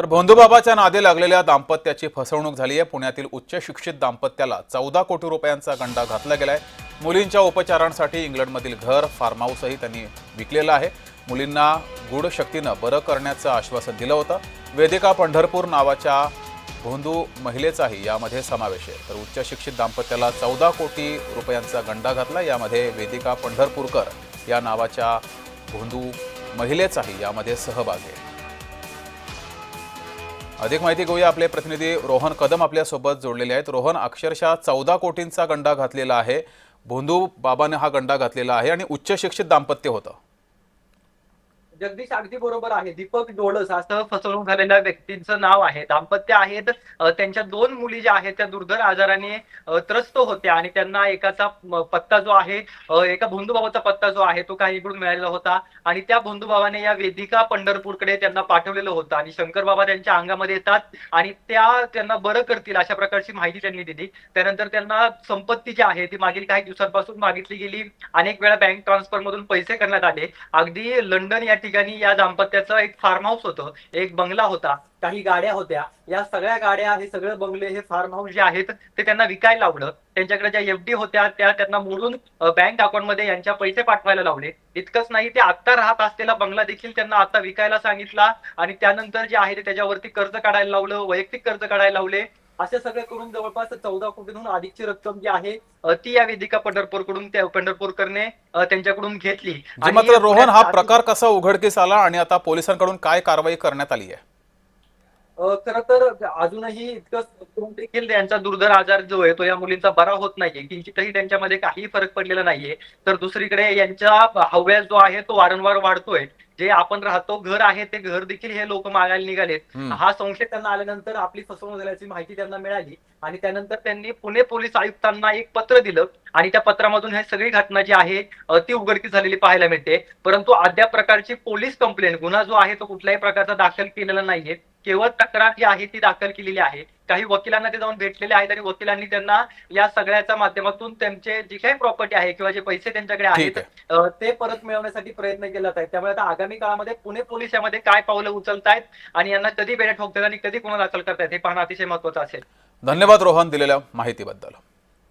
तर भोंदूबाबाच्या नादे लागलेल्या दाम्पत्याची फसवणूक झाली आहे. पुण्यातील उच्च शिक्षित दाम्पत्याला चौदा कोटी रुपयांचा गंडा घातला गेलाय. मुलींच्या उपचारांसाठी इंग्लंडमधील घर फार्म हाऊसही त्यांनी विकलेलं आहे. मुलींना गूढ शक्तीनं बरं करण्याचं आश्वासन दिलं होतं. वेदिका पंढरपूर नावाच्या भोंदू महिलेचाही यामध्ये समावेश आहे. तर उच्च शिक्षित दाम्पत्याला चौदा कोटी रुपयांचा गंडा घातला. यामध्ये वेदिका पंढरपूरकर या नावाच्या भोंदू महिलेचाही यामध्ये सहभाग आहे. अधिक माहिती घेऊया आपले प्रतिनिधी. रोहन कदम आपल्यासोबत जोडलेले आहेत. रोहन अक्षरशः चौदा कोटींचा गंडा घातलेला आहे. भोंदू बाबाने हा गंडा घातलेला आहे आणि उच्च शिक्षित दाम्पत्य होतं. जगदीश अगदी बरोबर आहे. दीपक डोळस असं फसवणूक झालेल्या व्यक्तींचं नाव आहे. दाम्पत्य आहेत. त्यांच्या दोन मुली ज्या आहेत त्या दुर्धर आजाराने त्रस्त होत्या आणि त्यांना एकाचा पत्ता जो आहे एका भोंदूबाबाचा पत्ता जो आहे तो काही इकडून मिळालेला होता आणि त्या भोंदूबाबाने या वेदिका पंढरपूरकडे त्यांना पाठवलेलं होतं आणि शंकर बाबा त्यांच्या अंगामध्ये येतात आणि त्या त्यांना बरं करतील अशा प्रकारची माहिती त्यांनी दिली. त्यानंतर त्यांना संपत्ती जी आहे ती मागील काही दिवसांपासून मागितली गेली. अनेक वेळा बँक ट्रान्सफर मधून पैसे करण्यात आले. अगदी लंडन या ठिकाणी या दाम्पत्याचं एक फार्म हाऊस होतं. एक बंगला होता. काही गाड्या होत्या. या सगळ्या गाड्या हे सगळे बंगले हे फार्म हाऊस जे आहेत ते त्यांना विकायला लावलं. त्यांच्याकडे ज्या एफडी होत्या त्या त्यांना मोडून बँक अकाउंटमध्ये यांच्या पैसे पाठवायला लावले. इतकंच नाही ते आता राहत असलेला बंगला देखील त्यांना आता विकायला सांगितला. आणि त्यानंतर जे आहे ते त्याच्यावरती कर्ज काढायला लावलं वैयक्तिक कर्ज काढायला लावले. असे सगळे करून जवळपास चौदा कोटीहून अधिकची रक्कम जी आहे ती या वेदिका पंढरपूरकडून त्या पंढरपूरकरने त्यांच्याकडून घेतली. मात्र रोहन हा प्रकार कसा उघडकीस आला आणि आता पोलिसांकडून काय कारवाई करण्यात आली आहे? खर तर अजूनही इतकं देखील यांचा दुर्धर आजार जो आहे तो या मुलींचा बरा होत नाहीये. किंचितही त्यांच्यामध्ये काही फरक पडलेला नाहीये. तर दुसरीकडे यांचा हव्यास जो आहे तो वारंवार वाढतोय. जे आपण राहतो घर आहे ते घर देखील हे लोक मागायला निघालेत. हा संशय त्यांना आल्यानंतर आपली फसवणूक झाल्याची माहिती त्यांना मिळाली. आणि त्यानंतर त्यांनी पुणे पोलीस आयुक्तांना एक पत्र दिलं. आणि त्या पत्रामधून ही सगळी घटना जी आहे ती उघडकीस झालेली पाहायला मिळते. परंतु अद्याप प्रकारची पोलीस कंप्लेंट गुन्हा जो आहे तो कुठल्याही प्रकारचा दाखल केलेला नाहीये. केवळ तक्रार जी आहे ती दाखल केलेली आहे. काही वकिलांना ते जाऊन भेटलेले आहेत आणि वकिलांनी त्यांना या सगळ्याच्या माध्यमातून त्यांचे जी काही प्रॉपर्टी आहे किंवा जे पैसे त्यांच्याकडे आहेत ते परत मिळवण्यासाठी प्रयत्न केला आहे त्यामुळे आता आगामी काळामध्ये पुणे पोलीस यामध्ये काय पावलं उचलतायत आणि यांना कधी बेड्या ठोकतात आणि कधी गुन्हा दाखल करतायत हे पाहणं अतिशय महत्वाचं असेल. धन्यवाद रोहन दिलेल्या माहितीबद्दल.